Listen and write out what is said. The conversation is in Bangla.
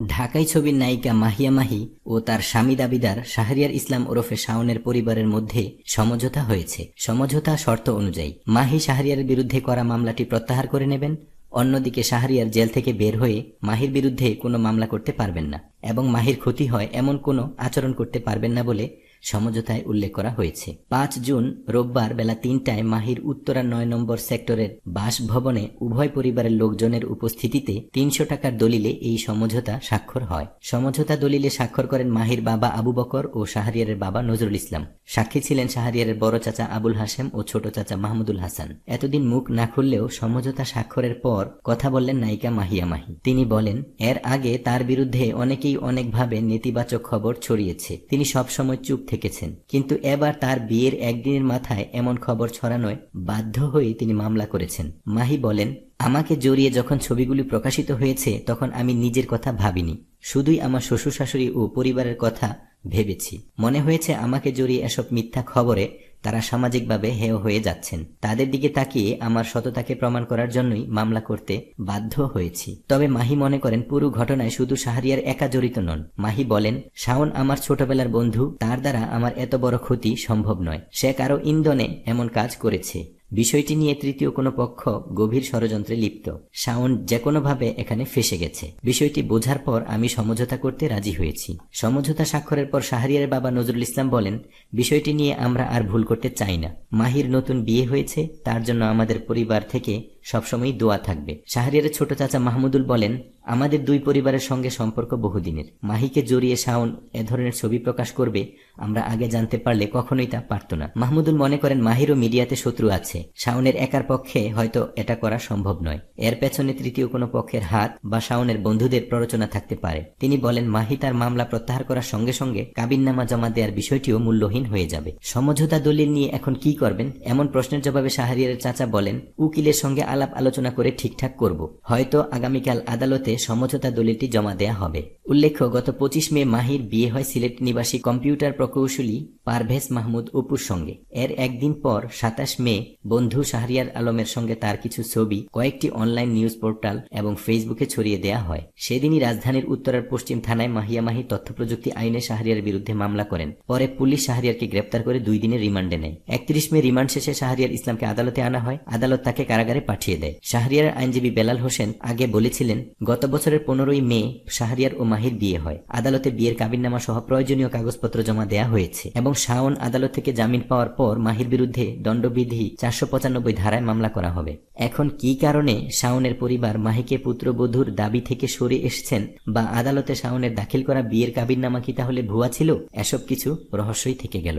ঢাকাই ছবির নায়িকা মাহিয়া মাহি ও তার স্বামী দাবিদার শাহরিয়ার ইসলাম ওরফে শাওনের পরিবারের মধ্যে সমঝোতা হয়েছে। সমঝোতা শর্ত অনুযায়ী মাহি শাহরিয়ার বিরুদ্ধে করা মামলাটি প্রত্যাহার করে নেবেন, অন্যদিকে শাহরিয়ার জেল থেকে বের হয়ে মাহির বিরুদ্ধে কোনো মামলা করতে পারবেন না এবং মাহির ক্ষতি হয় এমন কোনো আচরণ করতে পারবেন না বলে সমঝোতায় উল্লেখ করা হয়েছে। পাঁচ জুন, রোববার বেলা তিনটায় মাহির উত্তরা নয় নম্বর সেক্টরের বাসভবনে উভয় পরিবারের লোকজনের উপস্থিতিতে তিনশো টাকার দলিলে এই সমঝোতা স্বাক্ষর হয়। সমঝোতা দলিলে স্বাক্ষর করেন মাহির বাবা আবু বকর ও শাহরিয়ারের বাবা নজরুল ইসলাম। সাক্ষী ছিলেন শাহরিয়ারের বড় চাচা আবুল হাসেম ও ছোট চাচা মাহমুদুল হাসান। এতদিন মুখ না খুললেও সমঝোতা স্বাক্ষরের পর কথা বললেন নায়িকা মাহিয়া মাহি। তিনি বলেন, এর আগে তার বিরুদ্ধে অনেকেই অনেকভাবে নেতিবাচক খবর ছড়িয়েছে। তিনি সবসময় চুপ থেকেছেন। কিন্তু এবার তার বিয়ের একদিনের মাথায় এমন খবর ছড়ানোয় বাধ্য হয়ে তিনি মামলা করেছেন। মাহি বলেন, আমাকে জড়িয়ে যখন ছবিগুলি প্রকাশিত হয়েছে, তখন আমি নিজের কথা ভাবিনি। শুধুই আমার শ্বশুর শাশুড়ি ও পরিবারের কথা ভেবেছি। মনে হয়েছে আমাকে জড়িয়ে এসব মিথ্যা খবরে তারা সামাজিকভাবে হেয় হয়ে যাচ্ছেন। তাদের দিকে তাকিয়ে আমার সততাকে প্রমাণ করার জন্যই মামলা করতে বাধ্য হয়েছি। তবে মাহি মনে করেন, পুরো ঘটনায় শুধু শাহরিয়ার একা জড়িত নন। মাহি বলেন, শাওন আমার ছোটবেলার বন্ধু, তার দ্বারা আমার এত বড় ক্ষতি সম্ভব নয়। সে কারও ইন্ধনে এমন কাজ করেছে। বিষয়টি নিয়ে তৃতীয় কোনো পক্ষ গভীর ষড়যন্ত্রে লিপ্ত। শাওন যে কোনোভাবে এখানে ফেসে গেছে। বিষয়টি বোঝার পর আমি সমঝোতা করতে রাজি হয়েছি। সমঝোতা স্বাক্ষরের পর শাহরিয়ার বাবা নজরুল ইসলাম বলেন, বিষয়টি নিয়ে আমরা আর ভুল করতে চাই না। মাহির নতুন বিয়ে হয়েছে, তার জন্য আমাদের পরিবার থেকে সবসময় দোয়া থাকবে। শাহরিয়ারের ছোট চাচা মাহমুদুল বলেন, আমাদের দুই পরিবারের সঙ্গে সম্পর্ক বহুদিনের। মাহিকে জড়িয়ে শাওন এ ধরনের ছবি প্রকাশ করবে, আমরা আগে জানতে পারলে কখনোই তা পারত না। মাহমুদুল মনে করেন, মাহিরও মিডিয়াতে শত্রু আছে। শাওনের একার পক্ষে হয়তো এটা করা সম্ভব নয়। এর পেছনে তৃতীয় কোনো পক্ষের হাত বা শাওনের বন্ধুদের প্ররোচনা থাকতে পারে। তিনি বলেন, মাহি তার মামলা প্রত্যাহার করার সঙ্গে সঙ্গে কাবিননামা জমা দেওয়ার বিষয়টিও মূল্যহীন হয়ে যাবে। সমঝোতা দলিল নিয়ে এখন কি করবেন? এমন প্রশ্নের জবাবে শাহরিয়ারের চাচা বলেন, উকিলের সঙ্গে আলাপ আলোচনা করে ঠিকঠাক করব। হয়তো আগামীকাল আদালতে সমঝোতা দলিলটি জমা দেয়া হবে। উল্লেখ্য, গত পঁচিশ মে মাহির বিয়ে হয় সিলেট নিবাসী কম্পিউটার প্রকৌশলী পারভেজ মাহমুদ অপুর সঙ্গে। এর একদিন পর, সাতাশ মে, বন্ধু শাহরিয়ার আলমের সঙ্গে তার কিছু ছবি, কয়েকটি অনলাইন নিউজ পোর্টাল এবং ফেসবুকে ছড়িয়ে দেয়া হয়। সেদিনই রাজধানীর উত্তরার পশ্চিম থানায় মাহিয়া মাহি তথ্য প্রযুক্তি আইনে শাহরিয়ার বিরুদ্ধে মামলা করেন। পরে পুলিশ শাহরিয়ারকে গ্রেপ্তার করে দুই দিনের রিমান্ডে নেয়। একত্রিশ মে রিমান্ড শেষে শাহরিয়ার ইসলামকে আদালতে আনা হয়। আদালত তাকে কারাগারে পাঠিয়ে দেয়। শাহরিয়ার আইনজীবী বেলাল হোসেন আগে বলেছিলেন, গত বছরের পনেরোই মে শাহরিয়ার ও মাহির বিয়ে হয়। আদালতে বিয়ের কাবিননামা সহ প্রয়োজনীয় কাগজপত্র জমা দেয়া হয়েছে এবং শাওন আদালত থেকে জামিন পাওয়ার পর মাহির বিরুদ্ধে দণ্ডবিধি চারশো পঁচানব্বই ধারায় মামলা করা হবে। এখন কি কারণে শাওনের পরিবার মাহিকে পুত্রবধূর দাবি থেকে সরে এসছেন বা আদালতে শাওনের দাখিল করা বিয়ের কাবিননামা কি তাহলে ভুয়া ছিল? এসব কিছু রহস্যই থেকে গেল।